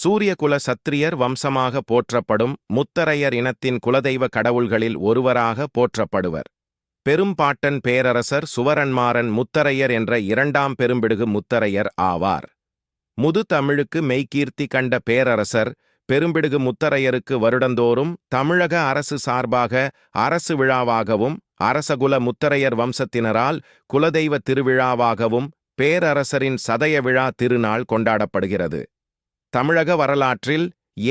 சூரியகுல சத்திரியர் வம்சமாக போற்றப்படும் முத்தரையர் இனத்தின் குலதெய்வ கடவுள்களில் ஒருவராக போற்றப்படுவர். பெரும்பாட்டன் பேரரசர் சுவரன்மாறன் முத்தரையர் என்ற இரண்டாம் பெரும்பிடுகு முத்தரையர் ஆவார். முது தமிழுக்கு மெய்கீர்த்தி கண்ட பேரரசர் பெரும்பிடுகு முத்தரையருக்கு வருடந்தோறும் தமிழக அரசு சார்பாக அரசு விழாவாகவும் அரசகுல முத்தரையர் வம்சத்தினரால் குலதெய்வ திருவிழாவாகவும் பேரரசரின் சதய விழா திருநாள் கொண்டாடப்படுகிறது. தமிழக வரலாற்றில்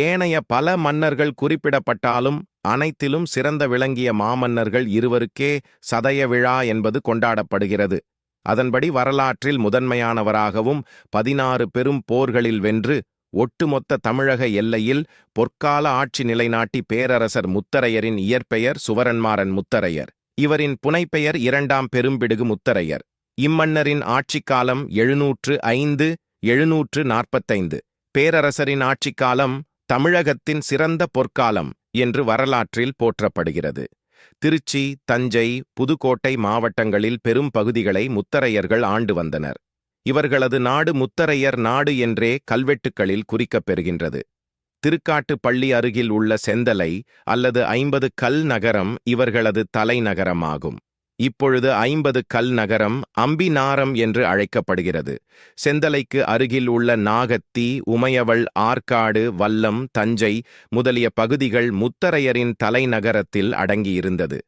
ஏனைய பல மன்னர்கள் குறிப்பிடப்பட்டாலும் அனைத்திலும் சிறந்த விளங்கிய மாமன்னர்கள் இருவருக்கே சதய விழா என்பது கொண்டாடப்படுகிறது. அதன்படி வரலாற்றில் முதன்மையானவராகவும் பதினாறு பெரும் போர்களில் வென்று ஒட்டுமொத்த தமிழக எல்லையில் பொற்கால ஆட்சி நிலைநாட்டி பேரரசர் முத்தரையரின் இயற்பெயர் சுவரன்மாறன் முத்தரையர். இவரின் புனைப்பெயர் இரண்டாம் பெரும்பிடுகு முத்தரையர். இம்மன்னரின் ஆட்சிக்காலம் எழுநூற்று ஐந்து எழுநூற்று நாற்பத்தைந்து. பேரரசரின் ஆட்சிக்காலம் தமிழகத்தின் சிறந்த பொற்காலம் என்று வரலாற்றில் போற்றப்படுகிறது. திருச்சி தஞ்சை புதுக்கோட்டை மாவட்டங்களில் பெரும் பகுதிகளை முத்தரையர்கள் ஆண்டு வந்தனர். இவர்களது நாடு முத்தரையர் நாடு என்றே கல்வெட்டுக்களில் குறிக்கப் பெறுகின்றது திருக்காட்டுப்பள்ளி அருகில் உள்ள செந்தலை அல்லது ஐம்பது கல் நகரம் இவர்களது தலைநகரமாகும். இப்பொழுது ஐம்பது கல் நகரம் அம்பிநாரம் என்று அழைக்கப்படுகிறது. செந்தலைக்கு அருகில் உள்ள நாகத்தி உமையவள் ஆற்காடு வல்லம் தஞ்சை முதலிய பகுதிகள் முத்தரையரின் தலைநகரத்தில் அடங்கியிருந்தது.